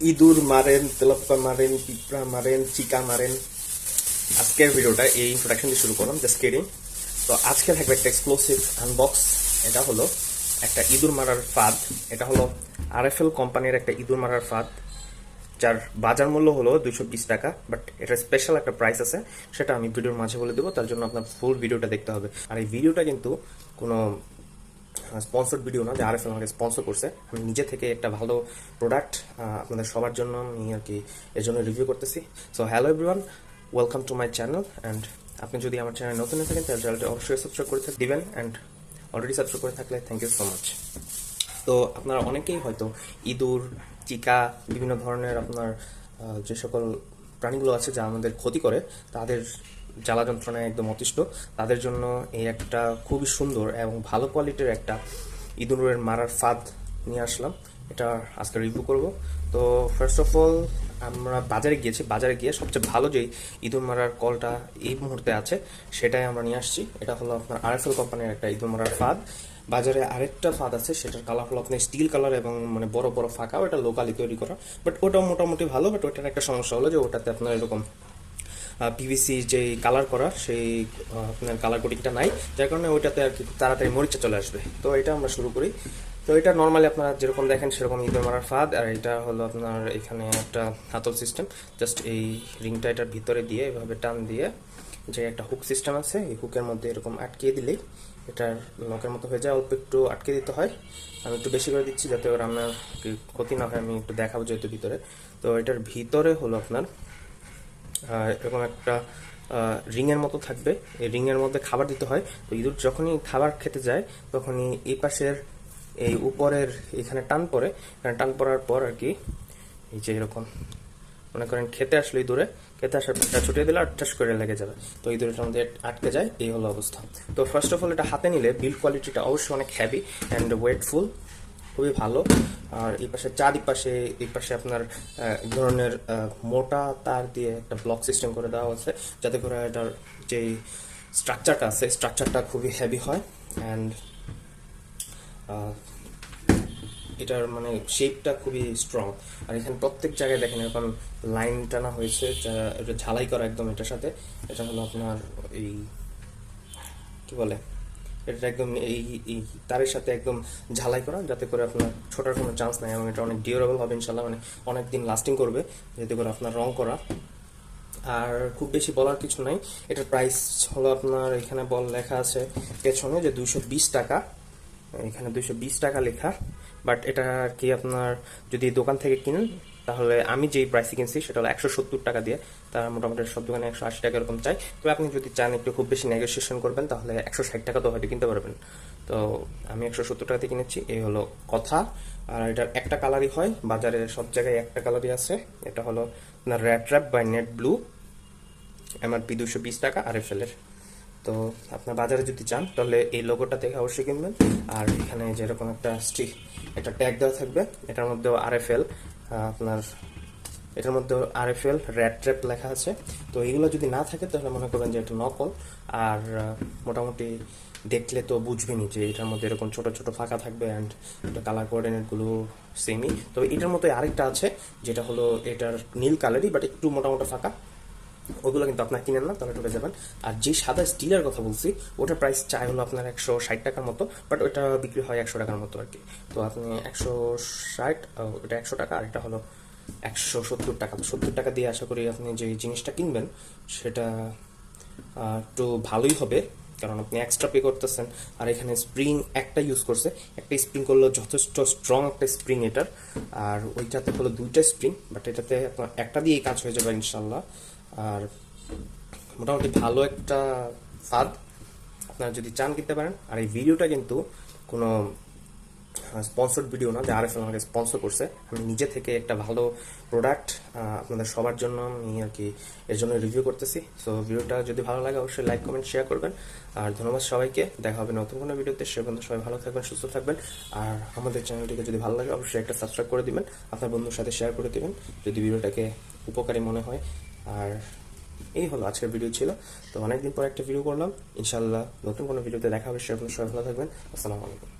ইঁদুর মারেন, তেলাপোকা মারেন, পিঁপড়া মারেন, চিকা মারেন। আজকের ভিডিওটা এই ইন্ট্রোডাকশন দিয়ে শুরু করলাম জাস্ট কিডিং তো আজকে থাকবে একটা এক্সক্লুসিভ আনবক্স এটা হলো একটা ইঁদুর মারার ফাঁদ। এটা হলো আরএফএল কোম্পানির একটা ইঁদুর মারার ফাঁদ, যার বাজার মূল্য হলো দুশো বিশ টাকা বাট এটা স্পেশাল একটা প্রাইস আছে, সেটা আমি ভিডিওর মাঝে বলে দেবো, তার জন্য আপনার ফুল ভিডিওটা দেখতে হবে। আর এই ভিডিওটা কিন্তু কোনো স্পন্সর্ড ভিডিও না, যে আরএফএল আমাকে স্পন্সর করছে। আমি নিজে থেকে একটা ভালো প্রোডাক্ট আপনাদের সবার জন্য আমি আর কি এর জন্য রিভিউ করতেছি। So hello everyone welcome to my channel and আপনি যদি আমার চ্যানেল নতুন থাকেন, তাহলে চ্যানেলটা অবশ্যই সাবস্ক্রাইব করে দিবেন অ্যান্ড অলরেডি সাবস্ক্রাইব করে থাকলে থ্যাংক ইউ সো মাচ তো, আপনারা অনেকেই হয়তো ইঁদুর চিকা বিভিন্ন ধরনের আপনার যে সকল প্রাণীগুলো আছে যা আমাদের ক্ষতি করে, তাদের জ্বালা যন্ত্রণায় একদম অতিষ্ঠ। তাদের জন্য এই একটা খুবই সুন্দর এবং ভালো কোয়ালিটির একটা ইঁদুরের মারার ফাঁদ নিয়ে আসলাম। এটা আজকে রিভিউ করব। তো ফার্স্ট অফ অল আমরা বাজারে গিয়েছি। বাজারে গিয়ে সবচেয়ে ভালো যেই ইঁদুর মারার কলটা এই মুহূর্তে আছে, সেটাই আমরা নিয়ে আসছি। এটা হলো আপনার আরএফএল কোম্পানির একটা ইঁদুর মারার ফাঁদ। বাজারে আরেকটা ফাঁদ আছে, সেটার কালার হলো আপনার স্টিল কালার এবং মানে বড় বড় ফাঁকা ওটা লোকালি তৈরি করা। বাট ওটা মোটামুটি ভালো বাট ওটার একটা সমস্যা হলো যে ওটাতে আপনার এরকম পিভিসি যে কালার করা সেই আপনার কালার কোটিংটা নাই। যার কারণে ওইটাতে আর কি তাড়াতাড়ি মরিচা চলে আসবে। তো এটা আমরা শুরু করি। তো এটা নর্মালি আপনারা যেরকম দেখেন সেরকম ইঁদুর মারার ফাঁদ। আর এটা হলো আপনার এখানে একটা হাতল সিস্টেম জাস্ট এই রিংটা এটার ভিতরে দিয়ে এভাবে টান দিয়ে যে একটা হুক সিস্টেম আছে, এই হুকের মধ্যে এরকম আটকে দিলেই এটার লকের মতো হয়ে যায়। অল্প একটু আটকে দিতে হয়। আমি একটু বেশি করে দিচ্ছি যাতে ওর আপনার ক্ষতি না হয়, আমি একটু দেখাবো যেহেতু ভিতরে। তো এটার ভিতরে হলো আপনার এরকম একটা রিংয়ের মতো থাকবে। এই রিংয়ের মধ্যে খাবার দিতে হয়। তো ইঁদুর যখনই খাবার খেতে যায়, তখনই এই পাশের, এই উপরের এখানে টান পড়ে। এখানে টান পড়ার পর আর কি, এই যে এরকম, মনে করেন খেতে আসলো ইঁদুরে। খেতে আসার পর ছুটিয়ে দিলে আর করে লেগে যাবে। তো ইঁদুরের মধ্যে আটকে যায়, এই হলো অবস্থা। তো ফার্স্ট অফ অল এটা হাতে নিলে বিল্ড কোয়ালিটিটা অবশ্যই অনেক হ্যাভি অ্যান্ড ওয়েটফুল খুবই ভালো। আর এই পাশে চারিপাশে, এই পাশে আপনার ধরনের মোটা তার দিয়ে একটা ব্লক সিস্টেম করে দেওয়া হচ্ছে যাতে করে এটার যে স্ট্রাকচারটা আছে স্ট্রাকচারটা খুবই হেভি হয়। অ্যান্ড এটার মানে শেপটা খুবই স্ট্রং আর এখানে প্রত্যেক জায়গায় দেখেন এরকম লাইন টানা হয়েছে, যা, এটা ঝালাই করা একদম এটার সাথে। এটা হলো আপনার এই কি বলে? এটা একদম এই এই তারের সাথে একদম ঝালাই করা, যাতে করে আপনার ছোটার কোনো চান্স নাই এবং এটা অনেক ডিউরেবল হবে ইনশাল্লাহ মানে অনেক দিন লাস্টিং করবে, যাতে করে আপনার রং করা। আর খুব বেশি বলার কিছু নাই, এটার প্রাইস হলো আপনার এখানে বল লেখা আছে পেছনে যে দুশো বিশ টাকা, এখানে দুশো বিশ টাকা লেখা বাট এটা আর কি আপনার যদি দোকান থেকে কিনেন তাহলে আমি যেই প্রাইসে কিনছি সেটা হলো একশো সত্তর টাকা দিয়ে। তারা মোটামুটি সব দোকানে একশো আশি টাকা এরকম চাই। তবে আপনি যদি চান একটু খুব বেশি নেগোসিয়েশন করবেন, তাহলে একশো ষাট টাকা তো হয়তো কিনতে পারবেন। তো আমি একশো সত্তর টাকাতে কিনেছি। এই হলো কথা। আর এটার একটা কালারই হয়। বাজারে সব জায়গায় একটা কালারই আছে। এটা হলো আপনার rat trap by net blue MRP দুশো বিশ টাকা আর এফ এর। তো আপনার বাজারে যদি চান, তাহলে এই লোগোটা দেখে অবশ্যই কিনবেন। আর এখানে যেরকম একটা স্ট্রি একটা ট্যাগ দেওয়া থাকবে, এটার মধ্যেও আর এফ এল আপনার এটার মধ্যে আর এফ এল র্যাড ট্র্যাপ লেখা আছে। তো এগুলো যদি না থাকে, তাহলে মনে করবেন যে এটা নকল। আর মোটামুটি দেখলে তো বুঝবেনই যে এটার মধ্যে এরকম ছোট ছোট ফাঁকা থাকবে অ্যান্ড এটা কালার কোঅর্ডিনেটগুলো সেমই তবে এটার মতো আরেকটা আছে, যেটা হলো এটার নীল কালারই বাট একটু মোটামুটি ফাঁকা। ওগুলো কিন্তু আপনার কিনেন না তাহলে ঢুকে যাবেন। আর যে সাদা স্টিলের কথা বলছি ওটার প্রাইস চাই হলো আপনার একশো ষাট টাকার মতো বাট ওটা বিক্রি হয় একশো টাকার মতো আর কি। তো আপনি একশো ষাট ওটা একশো টাকা, আর এটা হলো একশো সত্তর টাকা। তো সত্তর টাকা দিয়ে আশা করি আপনি যে জিনিসটা কিনবেন, সেটা একটু ভালোই হবে, কারণ আপনি এক্সট্রা পে করতেছেন। আর এখানে স্প্রিং একটা ইউজ করছে, একটা স্প্রিং করল যথেষ্ট স্ট্রং একটা স্প্রিং এটার। আর ওইটাতে হলো দুইটা স্প্রিং বাট এটাতে আপনার একটা দিয়েই কাজ হয়ে যাবে ইনশাল্লাহ। আর মোটামুটি ভালো একটা ফাঁদ আপনারা যদি চান কিনতে পারেন। আর এই ভিডিওটা কিন্তু কোনো স্পন্সর্ড ভিডিও না, যে আরএফএল আমাকে স্পন্সর করছে। আমি নিজে থেকে একটা ভালো প্রোডাক্ট আপনাদের সবার জন্য আমি আর কি এর জন্য রিভিউ করতেছি। সো ভিডিওটা যদি ভালো লাগে, অবশ্যই লাইক কমেন্ট শেয়ার করবেন। আর ধন্যবাদ সবাইকে। দেখা হবে নতুন কোনো ভিডিওতে সে পর্যন্ত সবাই ভালো থাকবেন, সুস্থ থাকবেন। আর আমাদের চ্যানেলটিকে যদি ভালো লাগে, অবশ্যই একটা সাবস্ক্রাইব করে দিবেন। আপনার বন্ধুর সাথে শেয়ার করে দিবেন। যদি ভিডিওটাকে উপকারী মনে হয় আর এই হলো আজকের ভিডিও ছিল। তো অনেকদিন পর একটা ভিডিও করলাম। ইনশাল্লাহ নতুন কোনো ভিডিওতে দেখা হবে। সে পর্যন্ত সবাই ভালো থাকবেন। আসসালামু আলাইকুম।